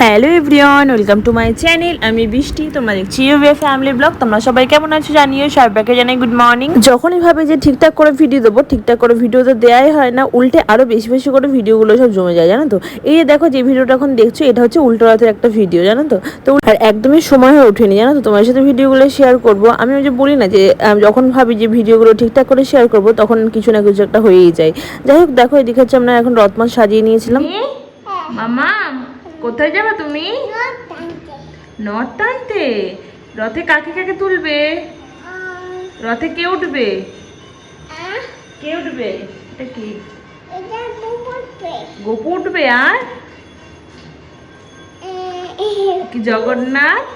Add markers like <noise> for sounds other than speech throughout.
Hello everyone, welcome to my channel. আমি বৃষ্টি, তোমরা দেখছি ইউভে ফ্যামিলি ব্লগ। তোমরা সবাই কেমন আছো জানিও, সবাইকে জানাই গুড মর্নিং যখনই ভাবে যে ঠিকঠাক করে ভিডিও দেবো, ঠিকঠাক করে ভিডিও তো দেওয়াই হয় না, উল্টে আরও বেশি বেশি করে ভিডিওগুলো সব জমে যায়, জানো তো? এই দেখো যে ভিডিওটা এখন দেখছ, এটা হচ্ছে উল্টো রাতের একটা ভিডিও জানো তো? তো আর একদমই সময় হয়ে ওঠেনি, জানো তো? তোমার সাথে ভিডিওগুলো শেয়ার করব। আমি ওই যে বলি না যে যখন ভাবি যে ভিডিওগুলো ঠিকঠাক করে শেয়ার করব, তখন কিছু না কিছু একটা হয়েই যায়। যাই হোক, দেখো, এদিকে হচ্ছে আমরা এখন রথমান সাজিয়ে নিয়েছিলাম। মামা? কোথায় যাবে তুমি? নট টানতে রথে কাকে কাকে তুলবে? রথে কে উঠবে? কে উঠবে? এটা কি? গোপু উঠবে আর? কি জগন্নাথ?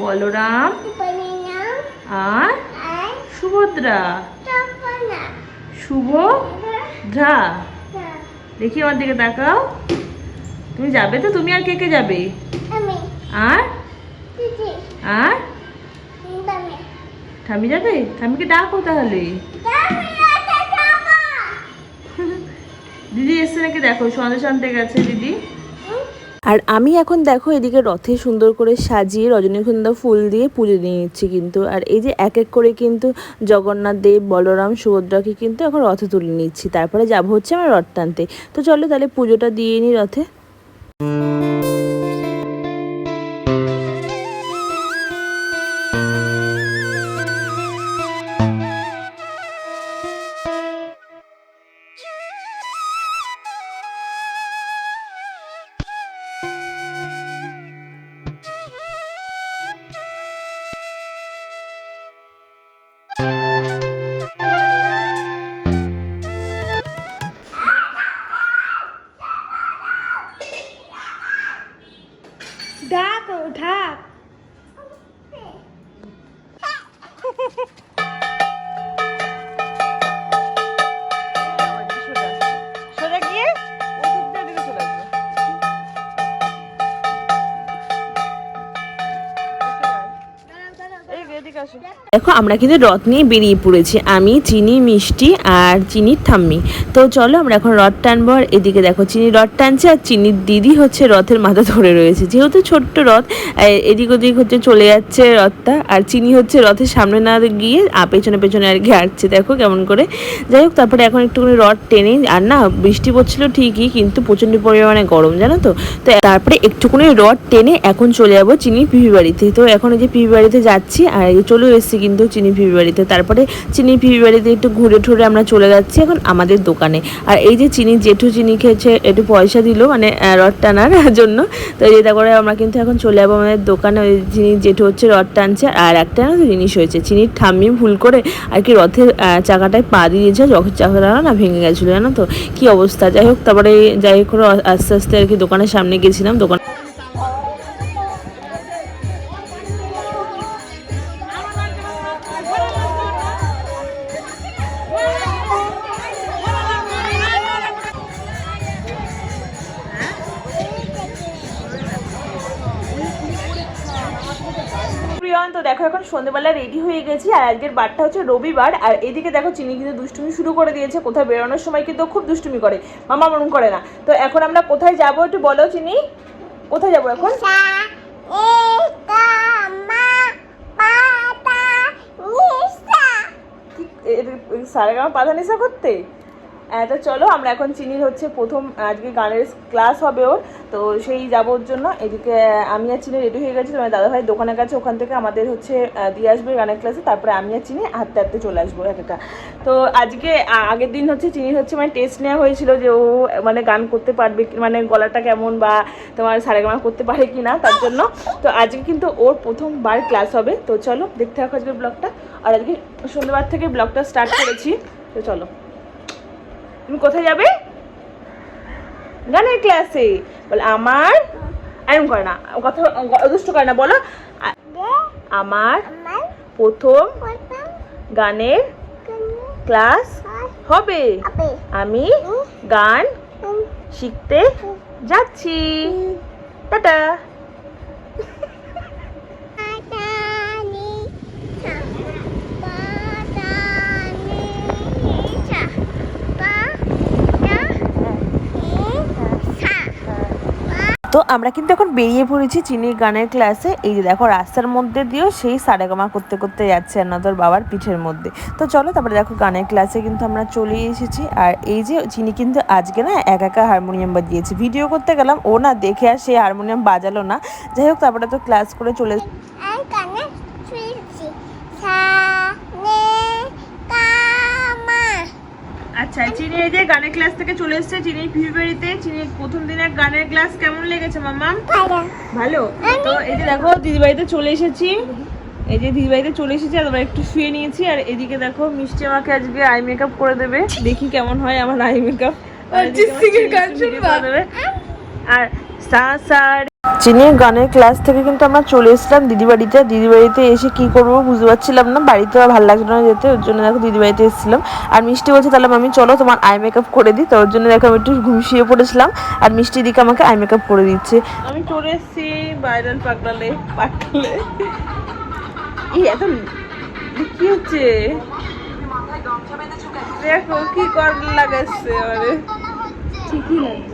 বলরাম? আর? সুভদ্রা? শুভ ধা দেখি আমার দিকে তাকাও। তুমি যাবে তো? তুমি আর কে কে যাবে? আর? আর? ঠামি যাবে? ঠামিকে ডাকো তাহলে। দিদি এসছে নাকি? দেখো সন্দেশ আনতে গেছে দিদি। আর আমি এখন দেখো এদিকে রথে সুন্দর করে সাজিয়ে রজনীগন্ধা ফুল দিয়ে পুজো দিয়ে নিচ্ছি কিন্তু। আর এই যে এক এক করে কিন্তু জগন্নাথ দেব বলরাম সুভদ্রাকে কিন্তু এখন রথে তুলে নিচ্ছি। তারপরে যাব হচ্ছে আমার রথ টানতে। তো চলো তাহলে পুজোটা দিয়ে নিই রথে। Música দেখো আমরা কিন্তু রথ নিয়ে বেরিয়ে পড়েছি। আমি চিনি মিষ্টি আর চিনির ঠাম্মি। তো চলো আমরা এখন রথ টানবো। আর এদিকে দেখো চিনি রথ টানছে আর চিনির দিদি হচ্ছে রথের মাথা ধরে রয়েছে। যেহেতু ছোট্ট রথ এদিক ওদিক হচ্ছে চলে যাচ্ছে রথটা। আর চিনি হচ্ছে রথের সামনে না গিয়ে আ, পেছনে পেছনে আর কি দেখো কেমন করে। যাই হোক তারপরে এখন একটুখানি রথ টেনে আর না বৃষ্টি পড়ছিল ঠিকই কিন্তু প্রচণ্ড পরিমাণে গরম জানো তো? তো তারপরে একটুখানি রথ টেনে এখন চলে যাব চিনি পিপি বাড়িতে। তো এখন এই যে পিপি বাড়িতে যাচ্ছি আর চলেও এসেছি কিন্তু চিনি পিপি বাড়িতে তারপরে চিনি পিপি বাড়িতে একটু ঘুরে ঠুরে আমরা চলে যাচ্ছি এখন আমাদের দোকানে। আর এই যে চিনি, জেঠু চিনি খেয়েছে, একটু পয়সা দিল মানে রড টানার <laughs> জন্য। তো এই করে আমরা কিন্তু এখন চলে যাব আমাদের দোকানে, ওই চিনি, জেঠু হচ্ছে রড টানছে, আর একটা জিনিস হয়েছে, চিনির ঠাম্মি ভুল করে আর কি রথের চাকাটায় পা দিয়েছে, রথের চাকাটা না ভেঙে গেছিল, জানো তো? কি অবস্থা? যাই হোক, তারপরে যাই হোক করে আস্তে আস্তে আর কি দোকানের সামনে গেছিলাম, দোকান প্রিয়ন তো দেখো এখন সন্ধ্যেবেলা রেডি হয়ে গেছি আর আজকের বারটা হচ্ছে রবিবার আর এদিকে দেখো চিনি কিন্তু দুষ্টুমি শুরু করে দিয়েছে কোথায় বেরোনোর সময় কিন্তু খুব দুষ্টুমি করে মামা মরণ করে না। তো এখন আমরা কোথায় যাব একটু বলো চিনি? কোথায় যাব এখন? সারেগামা পাধা নিশা করতে? তো চলো, আমরা এখন চিনির হচ্ছে প্রথম, আজকে গানের ক্লাস হবে ওর, তো সেই যাব ওর জন্য। এদিকে আমি আর চিনি রেডি হয়ে গেছি, তোমার দাদাভাই দোকানের কাছে, ওখান থেকে আমাদের হচ্ছে দিয়ে আসবে গানের ক্লাসে তারপরে আমি আর চিনি হাঁটতে হাঁটতে চলে আসব এক একটা তো আজকে আগের দিন হচ্ছে চিনির হচ্ছে মানে টেস্ট নেওয়া হয়েছিল যে ও মানে গান করতে পারবে মানে গলাটা কেমন বা তোমার সারেগামা করতে পারে কি না তার জন্য। তো আজকে কিন্তু ওর প্রথমবার ক্লাস হবে। তো চলো, দেখতে থাকো আজকে ব্লগটা আর আজকে সন্ধ্যেবার থেকে ব্লগটা স্টার্ট করেছি। তো চলো। তুমি কোথায় যাবে? গানের ক্লাসে বলে আমার এরকম করে না কথা দুষ্ট করে না বলো। আমার প্রথম গানের ক্লাস হবে। আমি গান শিখতে যাচ্ছি। টাটা। তো আমরা কিন্তু এখন বেরিয়ে পড়েছি চিনির গানের ক্লাসে এই যে দেখো, রাস্তার মধ্যে দিয়েও সেই সারেগামা করতে করতে যাচ্ছে তোর বাবার পিঠের মধ্যে। তো চলো তারপরে দেখো গানের ক্লাসে কিন্তু আমরা চলে এসেছি। আর এই যে চিনি কিন্তু আজকে না একা একা হারমোনিয়াম বাজিয়েছে। ভিডিও করতে গেলাম, ও না দেখে আর সে হারমোনিয়াম বাজালো না। যাই হোক, তারপরে তো ক্লাস করে চলে আর কানে শুয়েছি সা নে কামা আচ্ছা চিনি এই যে গানের ক্লাস থেকে চলে এসেছে চিনির ফিউবারিতে চিনির প্রথম দিনের গানের ক্লাস কেমন লেগেছে মামা ভালো। তো এই যে দেখো দিদিবাড়িতে চলে এসেছি। এই যে দিদিবাড়িতে চলে এসেছি আর একটু শুয়ে নিয়েছি আর এদিকে দেখো মিষ্টি আমাকে আজকে আই মেকআপ করে দেবে। দেখি কেমন হয় আমার আই মেকআপ? আর সা সা রে। চিনির গানের ক্লাস থেকে কিন্তু আমরা চলে এসেছিলাম দিদি বাড়িতে দিদি বাড়িতে এসে কি করব বুঝতে পারছিলাম না। বাড়িতে আর ভালো লাগছিল না যেতে, ওর জন্য দেখো দিদি বাড়িতে এসেছিলাম। আর মিষ্টি বলছে, তাহলে আমি চলো, তোমার আই মেকআপ করে দিই। তো ওর জন্য দেখো আমি একটু ঘুম শুয়ে পড়েছিলাম। আর মিষ্টি দিকে আমাকে আই মেকআপ করে দিচ্ছে। আমি চলে এসেছি পাকড়ালে এই এত কি হচ্ছে। দেখো কি কর লাগাচ্ছে আমারে। ঠিকই লাগছে।